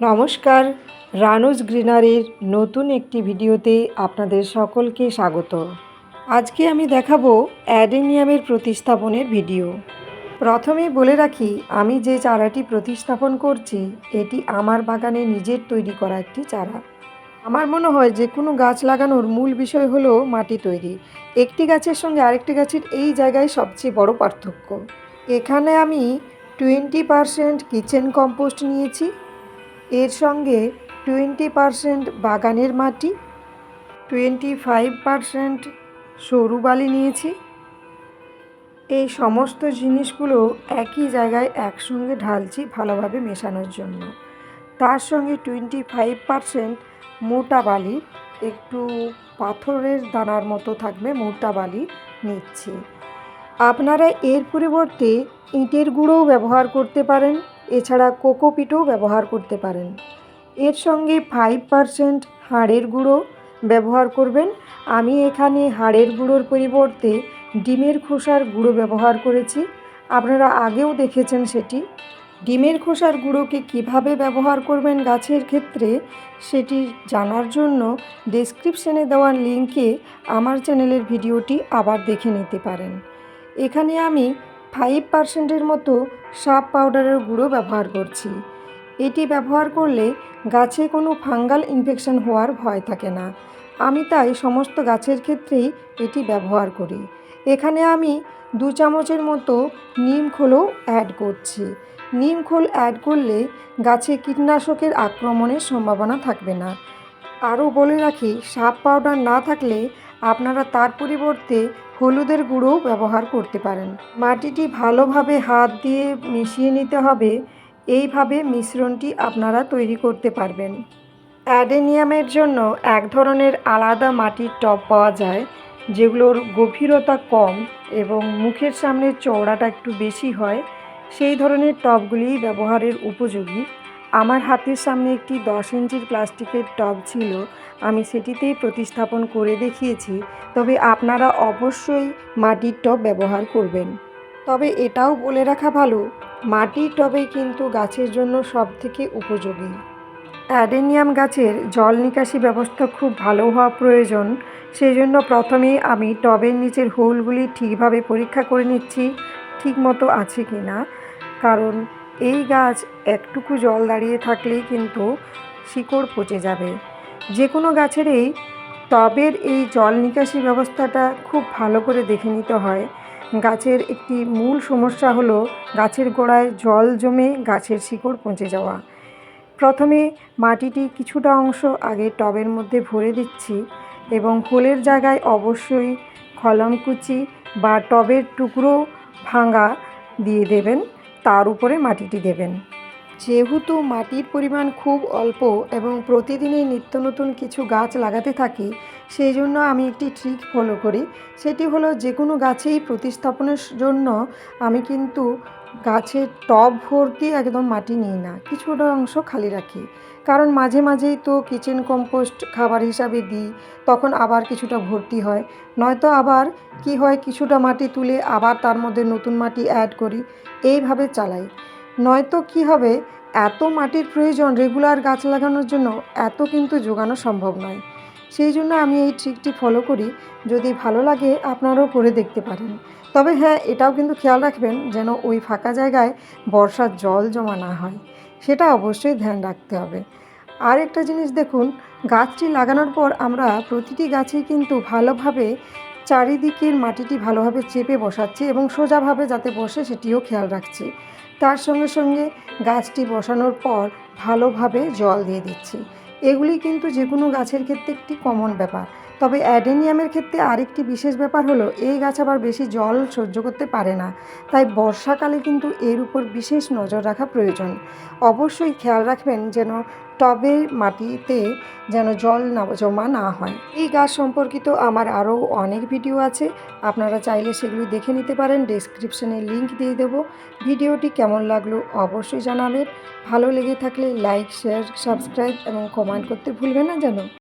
নমস্কার, রানুজ গ্রিনারির নতুন একটি ভিডিওতে আপনাদের সকলকে স্বাগত। আজকে আমি দেখাবো অ্যাডেনিয়ামের প্রতিস্থাপনের ভিডিও। প্রথমেই বলে রাখি, আমি যে চারাটি প্রতিস্থাপন করছি, এটি আমার বাগানে নিজের তৈরি করা একটি চারা। আমার মনে হয় যে কোনো গাছ লাগানোর মূল বিষয় হলো মাটি তৈরি। একটি গাছের সঙ্গে আরেকটি গাছের এই জায়গায় সবচেয়ে বড় পার্থক্য। এখানে আমি টোয়েন্টি পারসেন্ট কিচেন কম্পোস্ট নিয়েছি এর সঙ্গে টোয়েন্টি পারসেন্ট বাগানের মাটি, টোয়েন্টি ফাইভ পারসেন্ট সরু বালি নিয়েছি। এই সমস্ত জিনিসগুলো একই জায়গায় একসঙ্গে ঢালছি ভালোভাবে মেশানোর জন্য। তার সঙ্গে টোয়েন্টি ফাইভ পারসেন্ট মোটা বালি, একটু পাথরের দানার মতো থাকবে মোটা বালি নিচ্ছি। আপনারা এর পরিবর্তে ইটের গুঁড়োও ব্যবহার করতে পারেন। এছাড়া কোকোপিটও ব্যবহার করতে পারেন। এর সঙ্গে ফাইভ পারসেন্ট হাড়ের গুঁড়ো ব্যবহার করবেন। আমি এখানে হাড়ের গুঁড়োর পরিবর্তে ডিমের খোসার গুঁড়ো ব্যবহার করেছি। আপনারা আগেও দেখেছেন সেটি। ডিমের খোসার গুঁড়োকে কীভাবে ব্যবহার করবেন গাছের ক্ষেত্রে সেটি জানার জন্য ডেসক্রিপশনে দেওয়া লিঙ্কে আমার চ্যানেলের ভিডিওটি আবার দেখে নিতে পারেন। এখানে আমি ফাইভ পার্সেন্টের মতো সাপ পাউডারের গুঁড়ো ব্যবহার করছি। এটি ব্যবহার করলে গাছে কোনো ফাঙ্গাল ইনফেকশন হওয়ার ভয় থাকে না। আমি তাই সমস্ত গাছের ক্ষেত্রেই এটি ব্যবহার করি। এখানে আমি দু চামচের মতো নিম খোলও অ্যাড করছি। নিম খোল অ্যাড করলে গাছে কীটনাশকের আক্রমণের সম্ভাবনা থাকবে না। আরও বলে রাখি সাপ পাউডার না থাকলে আপনারা তার পরিবর্তে হলুদের গুঁড়োও ব্যবহার করতে পারেন। মাটিটি ভালোভাবে হাত দিয়ে মিশিয়ে নিতে হবে। এইভাবে মিশ্রণটি আপনারা তৈরি করতে পারবেন। অ্যাডেনিয়ামের জন্য এক ধরনের আলাদা মাটির টব পাওয়া যায়, যেগুলোর গভীরতা কম এবং মুখের সামনে চওড়াটা একটু বেশি হয়। সেই ধরনের টবগুলি ব্যবহারের উপযোগী। আমার হাতের সামনে একটি দশ ইঞ্চির প্লাস্টিকের টব ছিল। আমি সেটিতেই প্রতিস্থাপন করে দেখিয়েছি, তবে আপনারা অবশ্যই মাটির টব ব্যবহার করবেন। তবে এটাও বলে রাখা ভালো, মাটির টবে কিন্তু গাছের জন্য সব থেকে উপযোগী। অ্যাডেনিয়াম গাছের জল নিকাশি ব্যবস্থা খুব ভালো হওয়া প্রয়োজন সেই জন্য প্রথমেই আমি টবের নিচের হোলগুলি ঠিকভাবে পরীক্ষা করে নিচ্ছি ঠিক মতো আছে কি না কারণ এই গাছ একটুকু জল দাঁড়িয়ে থাকলেই কিন্তু শিকড় পচে যাবে। যে কোনো গাছেরই টবের এই জল নিকাশি ব্যবস্থাটা খুব ভালো করে দেখে নিতে হয়। গাছের একটি মূল সমস্যা হলো গাছের গোড়ায় জল জমে গাছের শিকড় পচে যাওয়া। প্রথমে মাটিটি কিছুটা অংশ আগে টবের মধ্যে ভরে দিচ্ছি এবং হোলের জায়গায় অবশ্যই কলমকুচি বা টবের টুকরো ভাঙা দিয়ে দেবেন। তার উপরে মাটিটি দেবেন। যেহেতু মাটির পরিমাণ খুব অল্প এবং প্রতিদিনই নিত্য নতুন কিছু গাছ লাগাতে থাকি, সেই জন্য আমি একটি ট্রিক ফলো করি। সেটি হলো যে কোনো গাছেই প্রতিস্থাপনের জন্য আমি কিন্তু গাছের টব ভর্তি একদম মাটি নিই না কিছুটা অংশ খালি রাখি। কারণ মাঝে মাঝেই তো কিচেন কম্পোস্ট খাবার হিসাবে দিই, তখন আবার কিছুটা ভর্তি হয়। নয়তো আবার কি হয়, কিছুটা মাটি তুলে আবার তার মধ্যে নতুন মাটি অ্যাড করি, এইভাবে চালাই। নয়তো কি হবে, এত মাটির প্রয়োজন রেগুলার গাছ লাগানোর জন্য, এত কিন্তু জোগানো সম্ভব নয়। সেই জন্য আমি এই ট্রিকটি ফলো করি। যদি ভালো লাগে, আপনারাও করে দেখতে পারেন। তবে হ্যাঁ এটাও কিন্তু খেয়াল রাখবেন যেন ওই ফাঁকা জায়গায় বর্ষার জল জমা না হয়। সেটা অবশ্যই ধ্যান রাখতে হবে। আর একটা জিনিস দেখুন, গাছটি লাগানোর পর আমরা প্রতিটি গাছেই কিন্তু ভালোভাবে চারিদিকের মাটিটি ভালোভাবে চেপে বসাচ্ছি এবং সোজাভাবে যাতে বসে সেটিও খেয়াল রাখছি। তার সঙ্গে সঙ্গে গাছটি বসানোর পর ভালোভাবে জল দিয়ে দিচ্ছি। এগুলি কিন্তু যে কোনো গাছের ক্ষেত্রে একটি কমন ব্যাপার। তবে অ্যাডেনিয়ামের ক্ষেত্রে আরেকটি বিশেষ ব্যাপার হলো, এই গাছ আবার বেশি জল সহ্য করতে পারে না। তাই বর্ষাকালে কিন্তু এর উপর বিশেষ নজর রাখা প্রয়োজন। অবশ্যই খেয়াল রাখবেন যেন টবে মাটিতে যেন জল না, জমা না হয়। এই গাছ সম্পর্কিত আমার আরও অনেক ভিডিও আছে। আপনারা চাইলে সেগুলি দেখে নিতে পারেন। ডেসক্রিপশনে লিংক দিয়ে দেবো। ভিডিওটি কেমন লাগল অবশ্যই জানাবেন। ভালো লেগে থাকলে লাইক, শেয়ার, সাবস্ক্রাইব এবং কমেন্ট করতে ভুলবেন না যেন।